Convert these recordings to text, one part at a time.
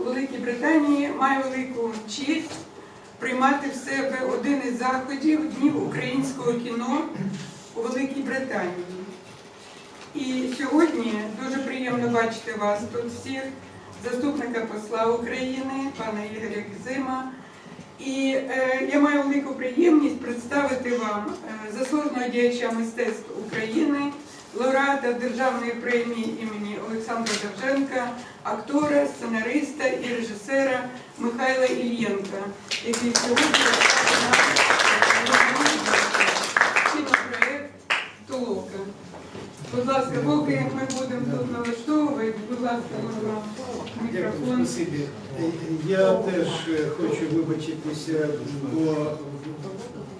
у Великій Британії маю велику честь приймати в себе один із заходів Днів українського кіно у Великій Британії. І сьогодні дуже приємно бачити вас тут всіх, заступника посла України, пана Ігоря Кізима. І е, я маю велику приємність представити вам е, заслуженого діяча мистецтв України, лауреата Державної премії імені Олександра Довженка, актора, сценариста і режисера Михайла Ільєнка, який сьогодні кінопроект Толока. Будь ласка, поки ми будемо тут налаштовувати, будь ласка, можна мікрофон. Я теж хочу вибачитися, бо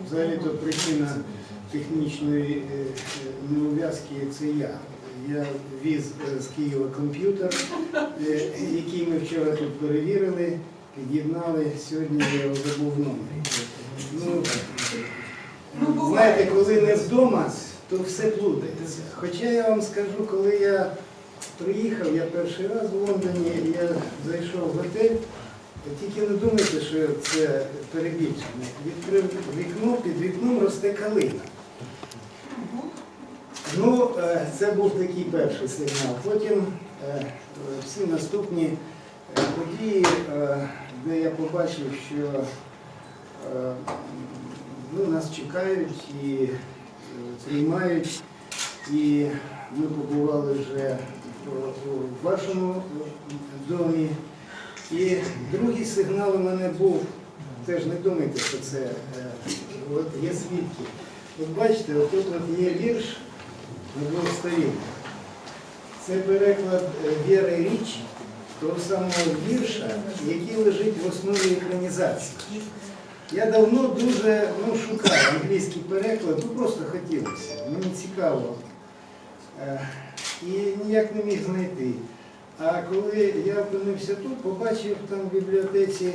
взагалі то причина технічної е, е, неув'язки це я. Я віз е, з Києва комп'ютер, який ми вчора тут перевірили, під'єднали, сьогодні я його забув в номері. Ну, Ну, знаєте, коли не вдома, то все плутається. Хоча я вам скажу, коли я приїхав, я перший раз в Лондоні, я зайшов в готель, тільки не думайте, що це перебільшення. Відкрив вікно, під вікном росте калина. Ну, е, це був такий перший сигнал. Потім е, всі наступні е, події, де я побачив, що ну, нас чекають і приймають. І ми побували вже у вашому домі. І другий сигнал у мене був, теж не думайте, що це от є свідки. От бачите, от тут от є вірш на двох сторінках. Це переклад е, Віри Річі, того самого вірша, який лежить в основі екранізації. Я давно дуже ну, шукав англійський переклад, ну просто хотілося, мені цікаво. Е, І ніяк не міг знайти. А коли я опинився тут, побачив там в бібліотеці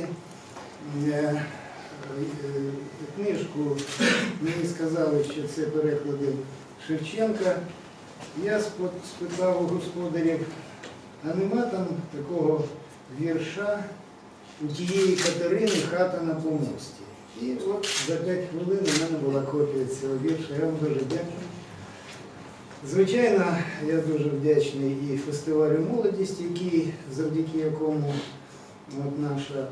е, книжку, мені сказали, що це переклади Шевченка. Я спитав у господарів, а нема там такого вірша у тієї Катерини хата на помості. І от за 5 хвилин у мене була копія цього вірша. Я вам дуже дякую. Звичайно, я дуже вдячний і фестивалю молодість, який, завдяки якому от наша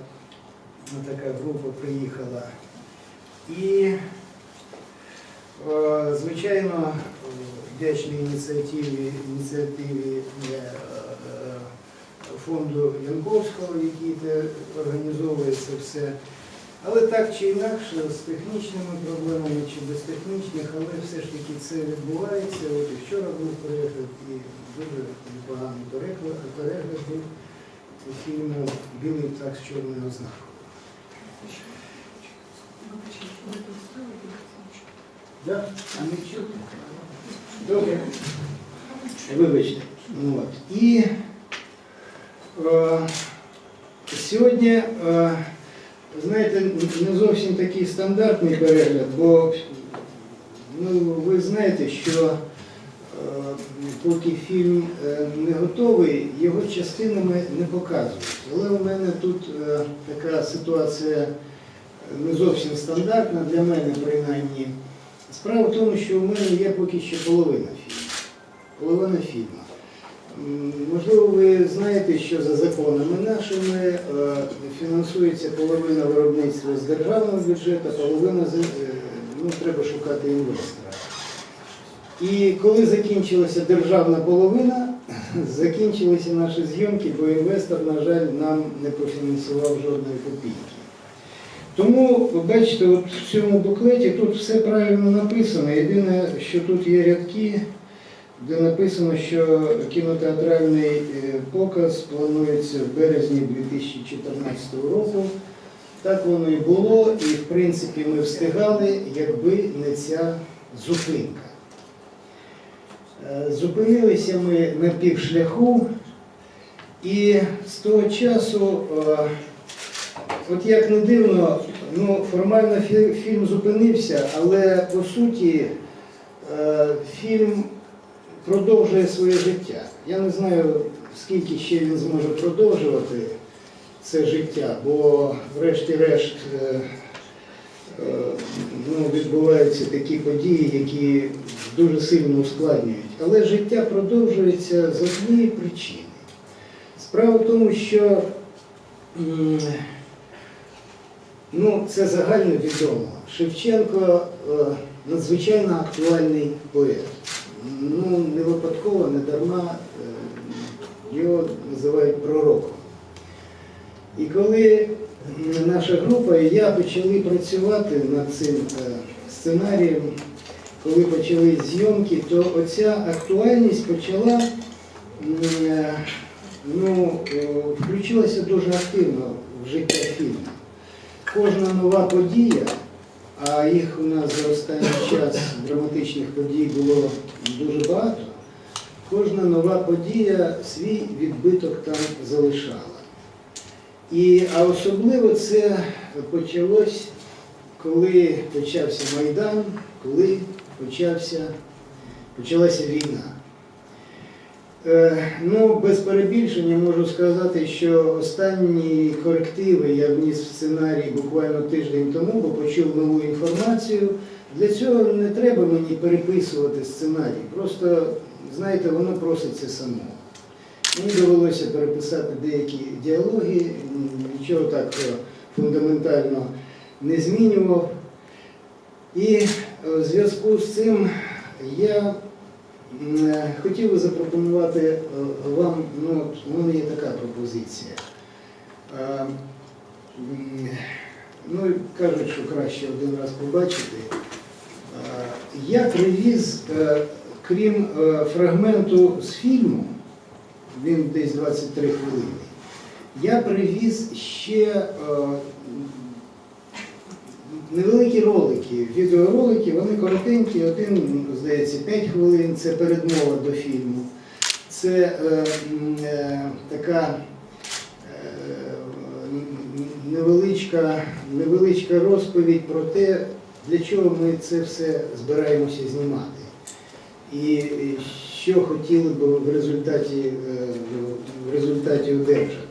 така група приїхала. І, е, звичайно, вдячний ініціативі, ініціативі е, е, фонду Янковського, який організовує це все. Але так чи інакше, з технічними проблемами чи без технічних, але все ж таки це відбувається. От і вчора був перегляд, і дуже непоганий перегляд був фільму Білий птах з чорною ознакою. Да? А не чути? Добре. Вибачте. Ну, От. І е, сьогодні, е, знаєте, не зовсім такий стандартний перегляд, бо ну, ви знаєте, що е, поки фільм е, не готовий, його частинами не показують. Але у мене тут е, така ситуація не зовсім стандартна для мене, принаймні. Справа в тому, що у мене є поки що половина фільму. Половина фільму. Можливо, ви знаєте, що за законами нашими е, фінансується половина виробництва з державного бюджету, половина е, ну, треба шукати інвестора. І коли закінчилася державна половина, закінчилися наші зйомки, бо інвестор, на жаль, нам не профінансував жодної копійки. Тому, бачите, от в цьому буклеті тут все правильно написано. Єдине, що тут є рядки, де написано, що кінотеатральний е, показ планується в березні 2014 року. Так воно і було, і в принципі ми встигали, якби не ця зупинка. Е, Зупинилися ми на півшляху, і з того часу, е, от як не дивно, ну, формально фільм зупинився, але по суті е, фільм продовжує своє життя. Я не знаю, скільки ще він зможе продовжувати. це життя, бо врешті-решт ну, відбуваються такі події, які дуже сильно ускладнюють. Але життя продовжується з однієї причини. Справа в тому, що ну, це загально відомо. Шевченко е, надзвичайно актуальний поет. Ну, не випадково, не дарма е, його називають пророком. І коли наша група і я почали працювати над цим е, сценарієм, коли почали зйомки, то оця актуальність почала е, ну, е, включилася дуже активно в життя фільму. Кожна нова подія, а їх у нас за останній час драматичних подій було дуже багато, кожна нова подія свій відбиток там залишала. І, а особливо це почалось, коли почався Майдан, коли почався, почалася війна. Е, Ну, без перебільшення можу сказати, що останні корективи я вніс в сценарій буквально тиждень тому, бо почув нову інформацію. Для цього не треба мені переписувати сценарій. Просто, знаєте, воно проситься само. Мені довелося переписати деякі діалоги, нічого так е, фундаментально не змінював. І в зв'язку з цим я е, хотів би запропонувати е, вам, ну, у мене є така пропозиція. Е, Ну, кажуть, що краще один раз побачити. Е, Я привіз, е, крім е, фрагменту з фільму, він десь 23 хвилини, я привіз ще е, невеликі ролики, відеоролики, вони коротенькі, один, здається, 5 хвилин, це передмова до фільму. Це е, е, така е, невеличка, невеличка розповідь про те, для чого ми це все збираємося знімати. І що хотіли б в результаті, е, в результаті одержати.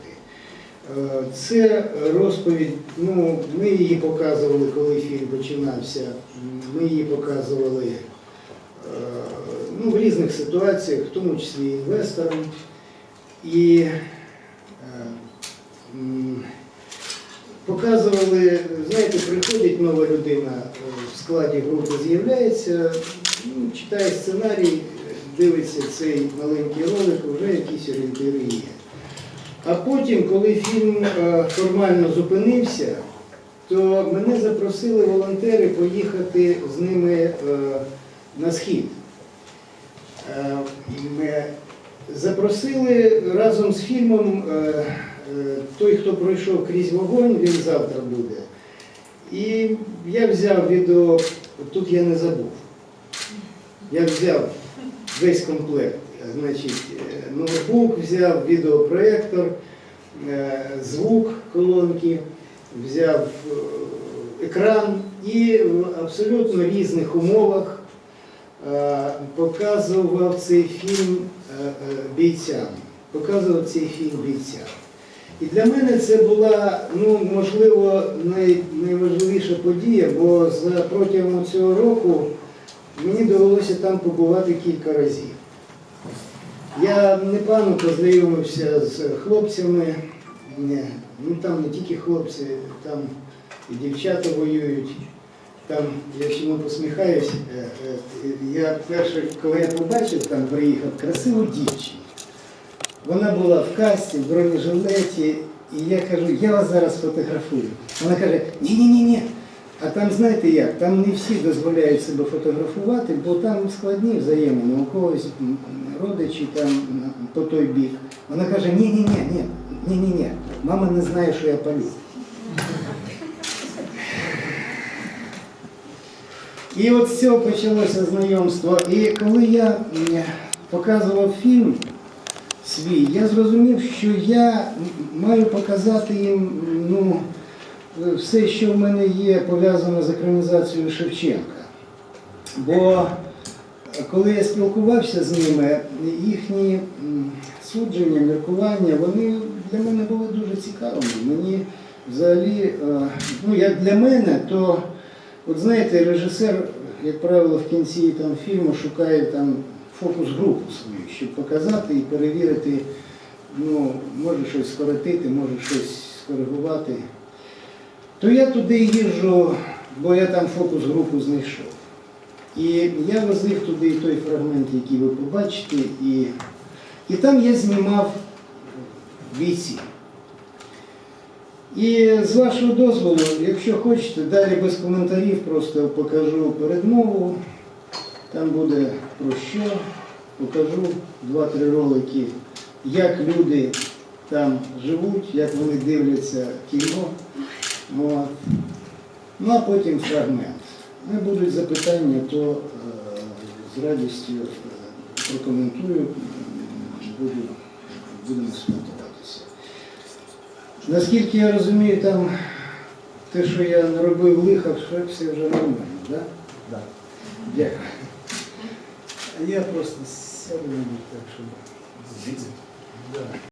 Е, Це розповідь, ну, ми її показували, коли фільм починався. Ми її показували е, ну, в різних ситуаціях, в тому числі інвесторам. І е, показували, знаєте, приходить нова людина в складі групи, з'являється, ну, читає сценарій, дивиться цей маленький ролик, вже якісь орієнтири є. А потім, коли фільм е, формально зупинився, то мене запросили волонтери поїхати з ними е, на схід. Е, запросили разом з фільмом той, хто пройшов крізь вогонь, він завтра буде. І я взяв відео, тут я не забув. Я взяв весь комплект. Значить, е, ноутбук взяв, відеопроєктор, е, звук колонки, взяв е, екран і в абсолютно різних умовах показував цей фільм бійцям. Показував цей фільм бійцям. І для мене це була, ну, можливо, най, найважливіша подія, бо за протягом цього року мені довелося там побувати кілька разів. Я непогано познайомився з хлопцями. Ну там не тільки хлопці, там і дівчата воюють. Там я чому посміхаюсь. е, е, Я перше, коли я побачив, там приїхав красиву дівчину. Вона була в касті, в бронежилеті, і я кажу, я вас зараз фотографую. Вона каже, ні-ні-ні, ні. А там знаєте як, там не всі дозволяють себе фотографувати, бо там складні взаємини, у когось м, родичі там м, по той бік. Вона каже, ні-ні-ні, ні, ні-ні-ні, мама не знає, що я палю. І от з цього почалося знайомство. І коли я м, показував фільм свій, я зрозумів, що я м, маю показати їм ну, все, що в мене є пов'язано з екранізацією Шевченка. Бо коли я спілкувався з ними, їхні судження, міркування, вони для мене були дуже цікавими. Мені взагалі, е, ну як для мене, то от знаєте, режисер, як правило, в кінці там, фільму шукає там фокус-групу свою, щоб показати і перевірити, ну, може щось скоротити, може щось скоригувати. То я туди їжджу, бо я там фокус-групу знайшов. І я возив туди той фрагмент, який ви побачите, і, і там я знімав бійці. І з вашого дозволу, якщо хочете, далі без коментарів просто покажу передмову. Там буде про що. Покажу два-три ролики, як люди там живуть, як вони дивляться кіно. От. Ну а потім фрагмент. Не будуть запитання, то е, з радістю е, прокоментую, буду, будемо спілкуватися. Наскільки я розумію, там те, що я наробив лиха, все- все вже нормально, так? Да? Дякую. А я просто сяду, так що. Да.